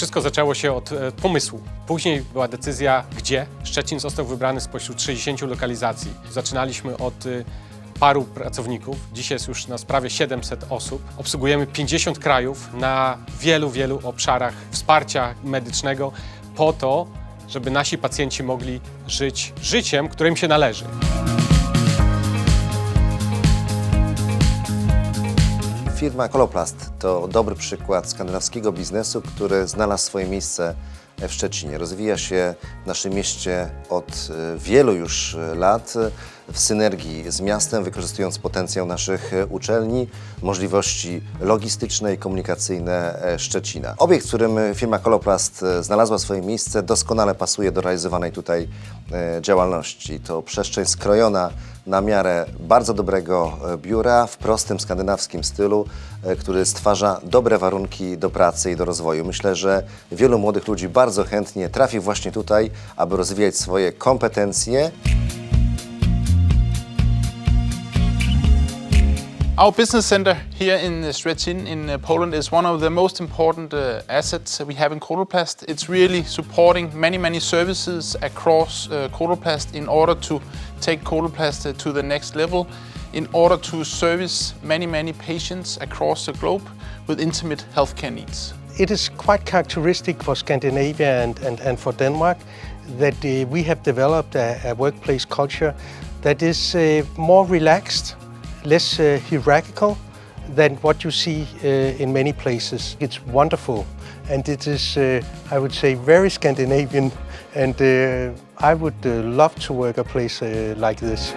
Wszystko zaczęło się od e, pomysłu. Później była decyzja, gdzie. Szczecin został wybrany spośród 60 lokalizacji. Zaczynaliśmy od e, paru pracowników. Dzisiaj jest już nas prawie 700 osób. Obsługujemy 50 krajów na wielu, wielu obszarach wsparcia medycznego po to, żeby nasi pacjenci mogli żyć życiem, którym się należy. Firma Koloplast to dobry przykład skandynawskiego biznesu, który znalazł swoje miejsce w Szczecinie. Rozwija się w naszym mieście od e, wielu już e, lat w synergii z miastem, wykorzystując potencjał naszych e, uczelni, możliwości logistyczne i komunikacyjne Szczecina. Obiekt, w którym firma Koloplast znalazła swoje miejsce, doskonale pasuje do realizowanej tutaj działalności. To przestrzeń skrojona na miarę bardzo dobrego e, biura w prostym skandynawskim stylu, e, który stwarza dobre warunki do pracy i do rozwoju. Myślę, że wielu młodych ludzi bardzo chętnie trafi właśnie tutaj, aby rozwijać swoje kompetencje. Our business center here in uh, Szczecin in uh, Poland is one of the most important uh, assets we have in Coloplast. It's really supporting many, many services across uh, in order to take Coloplast uh, to the next level, in order to service many, many patients across the globe with intimate healthcare needs. It is quite characteristic for Scandinavia and, and, and for Denmark that uh, we have developed a, a workplace culture that is more relaxed, less uh, hierarchical than what you see uh, in many places. It's wonderful and it is, uh, I would say, very Scandinavian and I would love to work a place like this.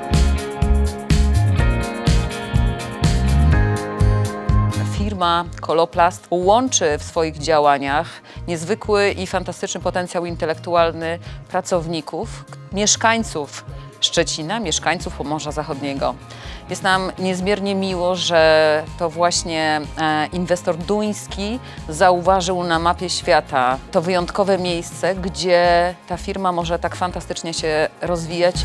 Firma Koloplast łączy w swoich działaniach niezwykły i fantastyczny potencjał intelektualny pracowników, mieszkańców Szczecina, mieszkańców Pomorza Zachodniego. Jest nam niezmiernie miło, że to właśnie e, inwestor duński zauważył na mapie świata to wyjątkowe miejsce, gdzie ta firma może tak fantastycznie się rozwijać.